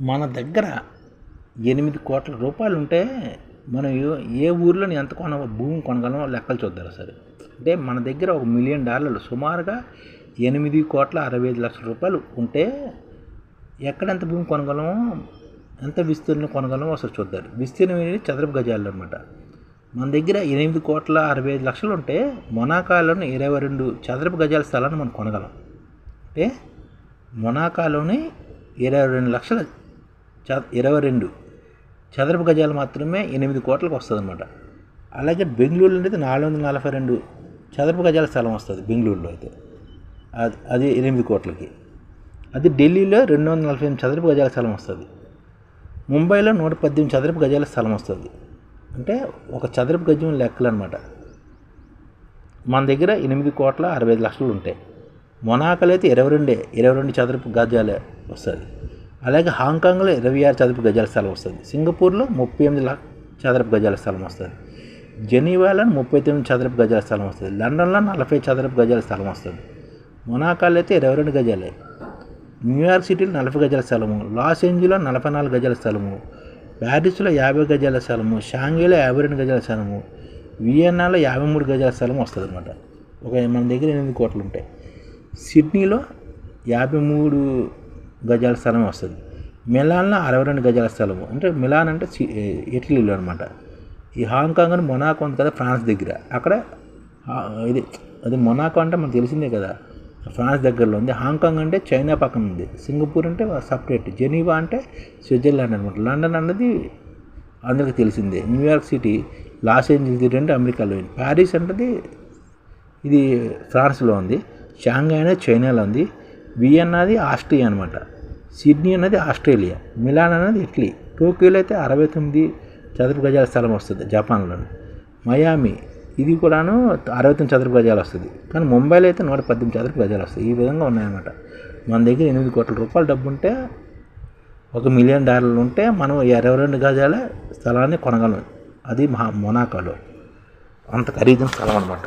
మన దగ్గర ఎనిమిది కోట్ల రూపాయలు ఉంటే మనం ఏ- ఏ ఊర్లో ఎంత కొన భూమి కొనగలమో లెక్కలు చూద్దాం సరే. అంటే మన దగ్గర ఒక మిలియన్ డాలర్లు సుమారుగా ఎనిమిది కోట్ల అరవై ఐదు లక్షల రూపాయలు ఉంటే ఎక్కడెంత భూమి కొనగలమో ఎంత విస్తీర్ణం కొనగలమో అసలు చూద్దాం. విస్తీర్ణం అనేది చదరపు గజాలు అనమాట మన దగ్గర ఎనిమిది కోట్ల అరవై ఐదు లక్షలు ఉంటే మొనాకాలోని ఇరవై రెండు చదరపు గజాల స్థలాన్ని మనం కొనగలం. అంటే మొనాకాలోని ఇరవై రెండు లక్షల చ ఇరవై రెండు. చదరపు గజాలు మాత్రమే ఎనిమిది కోట్లకు వస్తుంది అనమాట అలాగే బెంగళూరులో అయితే నాలుగు వందల నలభై రెండు చదరపు గజాల స్థలం వస్తుంది బెంగళూరులో అయితే. అది అది ఎనిమిది కోట్లకి. అది ఢిల్లీలో రెండు వందల నలభై ఎనిమిది చదరపు గజాల స్థలం వస్తుంది. ముంబైలో నూట పద్దెనిమిది చదరపు గజాల స్థలం వస్తుంది. అంటే ఒక చదరపు గజం లెక్కలు అనమాట మన దగ్గర ఎనిమిది కోట్ల అరవై ఐదు లక్షలు ఉంటాయి. మొనాకలు అయితే ఇరవై రెండే ఇరవై రెండు చదరపు గజాలే వస్తుంది. అలాగే హాంకాంగ్లో ఇరవై ఆరు చదరపు గజాల స్థలం వస్తుంది. సింగపూర్లో ముప్పై ఎనిమిది చదరపు గజాల స్థలం వస్తుంది. జెనీవాలో ముప్పై తొమ్మిది చదరపు గజాల స్థలం వస్తుంది. లండన్లో నలభై చదరపు గజాల స్థలం వస్తుంది. మొనాకాలో అయితే ఇరవై రెండు గజాలే. న్యూయార్క్ సిటీలో నలభై గజాల స్థలము లాస్ ఏంజలో నలభై నాలుగు గజాల స్థలము ప్యారిస్లో యాభై గజాల స్థలము షాంఘైలో యాభై రెండు గజాల స్థలము వియన్నాలో యాభై మూడు గజాల స్థలం వస్తుంది అనమాట ఒక మన దగ్గర ఎనిమిది కోట్లు ఉంటాయి. సిడ్నీలో యాభై మూడు గజాల స్థలం వస్తుంది. మిలాన్లో అరవై రెండు గజాల స్థలము. అంటే మిలాన్ అంటే సి- ఇటలీలో అనమాట ఈ హాంకాంగ్ అని మొనాకో ఉంది కదా ఫ్రాన్స్ దగ్గర. అక్కడ ఇది అది మొనాకో అంటే మనకు తెలిసిందే కదా. ఫ్రాన్స్ దగ్గరలో ఉంది. హాంకాంగ్ అంటే చైనా పక్కన ఉంది. సింగపూర్ అంటే సపరేట్. జెనీవా అంటే స్విట్జర్లాండ్ అనమాట లండన్ అన్నది అందరికీ తెలిసిందే. న్యూయార్క్ సిటీ లాస్ ఏంజల్స్ అంటే అమెరికాలో ఉంది. ప్యారిస్ అంటే ఇది ఫ్రాన్స్లో ఉంది. షాంఘై అనేది చైనాలో ఉంది. వియన్నాది ఆస్ట్రియా అనమాట సిడ్నీ అన్నది ఆస్ట్రేలియా. మిలాన్ అనేది ఇటలీ. టోక్యోలో అయితే అరవై తొమ్మిది చదరపు గజాల స్థలం వస్తుంది జపాన్లో మయామి ఇది కూడాను అరవై తొమ్మిది చదరపు గజాలు వస్తుంది. కానీ ముంబైలో అయితే నూట పద్దెనిమిది చదరపు గజాలు వస్తాయి ఈ విధంగా ఉన్నాయన్నమాట. మన దగ్గర ఎనిమిది కోట్ల రూపాయల డబ్బు ఉంటే ఒక మిలియన్ డాలర్లు ఉంటే మనం ఇరవై రెండు గజాల స్థలాన్ని కొనగలం. అది మహా మొనాకోలో. అంత ఖరీదైన స్థలం అనమాట